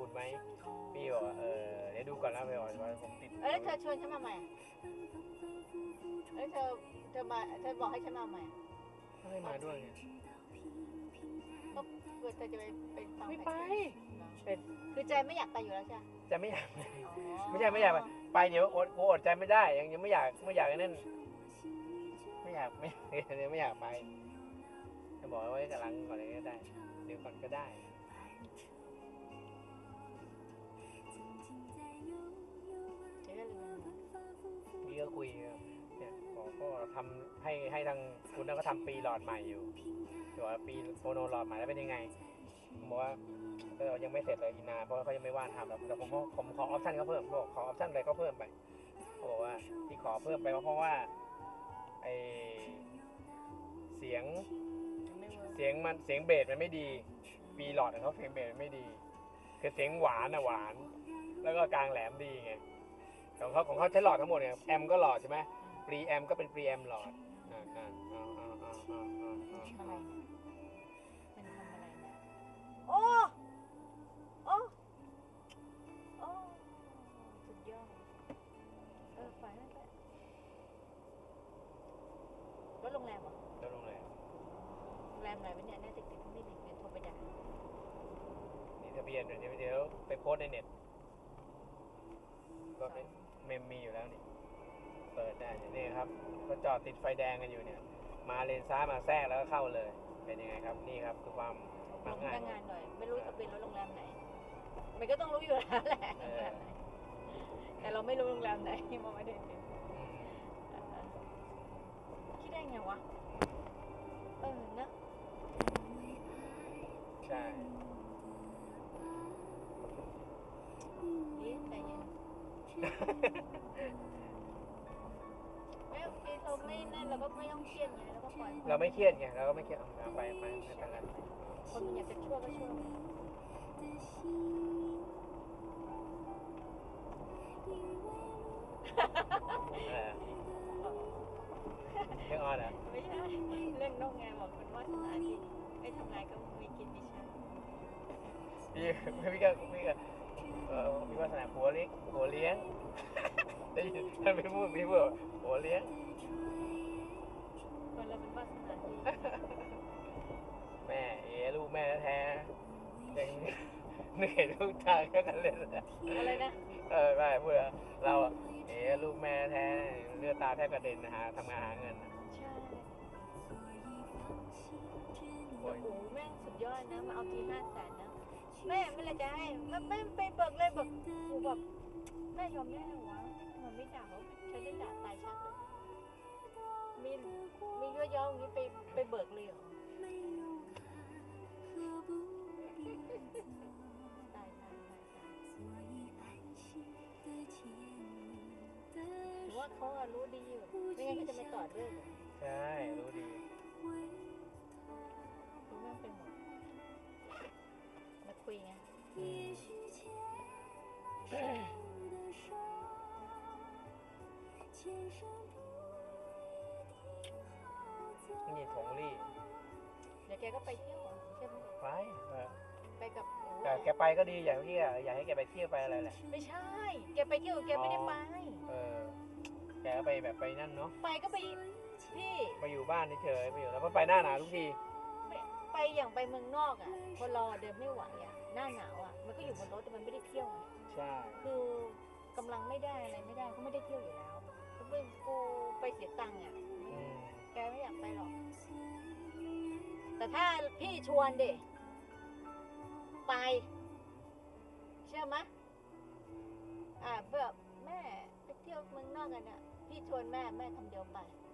พูดไหมพี่บอกว่าเออเดี๋ยวดูก่อนนะพี่บอกว่าผมติดเอ้ยแล้วเธอชวนฉันมาใหม่อะเอ้ยเธอเธอมาเธอบอกให้ฉันมาใหม่อะไม่มาด้วยไงก็เพื่อเธอจะไปเป็นฟังไม่ไปเป็นคือใจไม่อยากไปอยู่แล้วใช่ไหมจะไม่อยากอ๋อไม่ใช่ไม่อยากไปไปเดี๋ยวอดกูอดใจไม่ได้ยังยังไม่อยากไม่อยากไอ้นั่นไม่อยากไม่ ยังไม่อยากไปจะบอกไว้กำลังก่อนเลยก็ได้เดี๋ยวก่อนก็ได้เดี๋ ยเนี่ยบอกก็ทำให้ให้ทางคุณนั่นก็ทำปีหลอดใหม่อยู่บอกว่าปีโปรโนหลอดใหม่แล้วเป็นยังไงบอกว่าก็ยังไม่เสร็จเลยอีนาเพราะเขายังไม่ว่างทำแต่แต่ผมก็ผมขอออปชั่นเขาเพิ่มบอกขอออปชั่นอะไรก็เพิ่มไปเขาบอกว่าที่ขอเพิ่มไปเพราะว่าไอเสียงเวิร์กเสียงมันเสียงเบสมันไม่ดีปีหลอดของเขาเสียงเบสมันไม่ดีคือเสียงหวานอะหวาน แล้วก็กลางแหลมดีไง ของเขาของเขาใช้หลอดทั้งหมดเนี่ยแอมก็หลอดใช่ไหมปรีแอมก็เป็นปรีแอมหลอดอ่าอ่าอ่าอ่าอ่าอ่าอ่าอะไรเนี่นอะไรโอ้โอ้โอ้สุดยอดเออฝัและรโรงแรมเหรอโรงแรมโรงแรมไรวเนี่ยน่าจะติดไม่ติดเนี่ยโทรไปด่านี่ทะเบียนเดี๋ยวเดี๋ยวไปโพสในเน็ตรถเนี่ เมมมีอยู่แล้วนี่ เปิดได้เนี่ยนี่ครับ ก็จอดติดไฟแดงกันอยู่เนี่ย มาเลนซ้ายมาแทรกแล้วก็เข้าเลย เป็นยังไงครับ นี่ครับคือความบมัอกกพง่ายนักงานหน่อย ไม่รู้ทะเบียนรถโรงแรมไหน มันก็ต้องรู้อยู่แล้วแหละเออแต่เราไม่รู้โรงแรมไหนมองไม่ได้เป็นอืมคิดได้ไงวะ เออเนอะใช่ ดีใจเย็น ไม่โอเคเราไม่นั่นเราก็ไม่ต้องเครียดไงเราก็ปล่อยเราไม่เครียดไงเราก็ไม่เครียดเอาเอาไปไปไม่เป็นไรคนมันอยากจะชั่วก็ชั่วเออเรื่องออนเหรอะไม่ใช่เรื่องนกไงบอกมันว่าสนาที่ไม่ทำงานก็มีกินมีใช้พี่พี่ก็พี่ก็ ออพี่ว่าสนาผัวเลี้ยงผัวเลี้ยงได้ยินท่านพี่พูดพี่พูดว่าผัวเลี้ยงคนเราเป็นวาสนาที่แม่เอ๋ลูกแม่แท้ๆยังเหนื่อยทุกทางก็กันเล่นอะอะไรนะเออไม่พูดอะเราอะเอ๋ลูกแม่แท้เลือดตาแทบกระเด็นนะฮะทำงานหาเงินอะใช่โอ้โอ้ยโหแม่งสุดยอดนะมาเอาทีห้าแสนนะ แม่ไม่ละจะให้แม่แม่ไปเบิกเลยเบิกกูแบบแม่ยอมได้เหรอวะมันไม่ด่าเขาฉันได้ด่าตายชัดเลยมีมีเยอะๆอย่างนี้ไปไปเบิกเลยเหรอตายตายตายตายถือว่าเขาอะรู้ดีอยู่ไม่งั้นเขาจะไม่ต่อเรื่องเหรอใช่ รู้ดี รู้แม่งเป็นหมดมาคุยไง นี่ถงลี่เดี๋ยวแกก็ไปเที่ยวอะใช่ไหมไปเออไปกับโอ้แต่แกไปก็ดีอย่างที่อะอยากให้แกไปเที่ยวไปอะไรแหละไม่ใช่ แกไปเที่ยวแกไม่ได้ไป เออแกก็ไปแบบไปนั่นเนาะไปก็ไปพี่ไปอยู่บ้านเฉยๆไปอยู่แล้วก็ไปหน้าหนาวทุกที ไปอย่างไปเมืองนอกอะคนเราอะเดินไม่ไหวอะ หน้าหนาวอะมันก็อยู่บนรถแต่มันไม่ได้เที่ยวไงใช่ คือกำลังไม่ได้อะไรไม่ได้ก็ไม่ได้เที่ยวอยู่แล้วก็ไปกูไปเสียตังค์อะอืมแกไม่อยากไปหรอก แต่ถ้าพี่ชวนเด็ไป เชื่อไหมอ่าเพื่อแม่ไปเที่ยวเมืองนอกกันเนี่ยพี่ชวนแม่แม่คำเดียวไปไม่ต้อง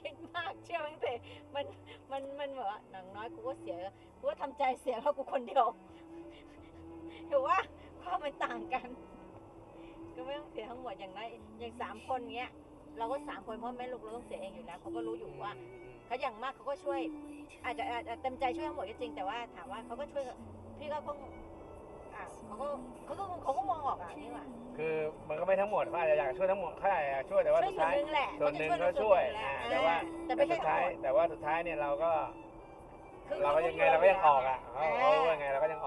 คิดมากเชื่อไหมเตมันมันมันเหมือนว่าหนังน้อยกูก็เสียกูก็ทำใจเสียเพราะกูคนเดียวถือว่าความมันต่างกัน ก็ไม่ต้องเสียทั้งหมดอย่างน้อยอย่างสามคนเงี้ย เราก็สามคนเพราะแม่ลูกเราต้องเสียเองอยู่แล้วเขาก็รู้อยู่ว่าเขาอย่างมากเขาก็ช่วย อาจจะอาจจะเต็มใจช่วยทั้งหมดก็จริงแต่ว่าถามว่าเขาก็ช่วยพี่ก็คง อะเขาก็เขาก็เขาก็มองออกอะนี่ว่าคือมันก็ไม่ทั้งหมดเขาอาจจะอยากช่วยทั้งหมดเขาอาจจะอยากช่วยแต่ว่าช่วยสุดส่วนท้ายหนึ่งแหละส่วนหนึ่งเขาก็จะช่วยส่นหนึ่งแหละอ่าแต่ว่าแต่ไม่แต่ใช่สุดท้ายทั้งหมดแต่ว่าสุดท้ายเนี่ยเราก็คือเราก็ยังไงเราก็ยังออกอะเขาเขาว่าไงเราก็ยัง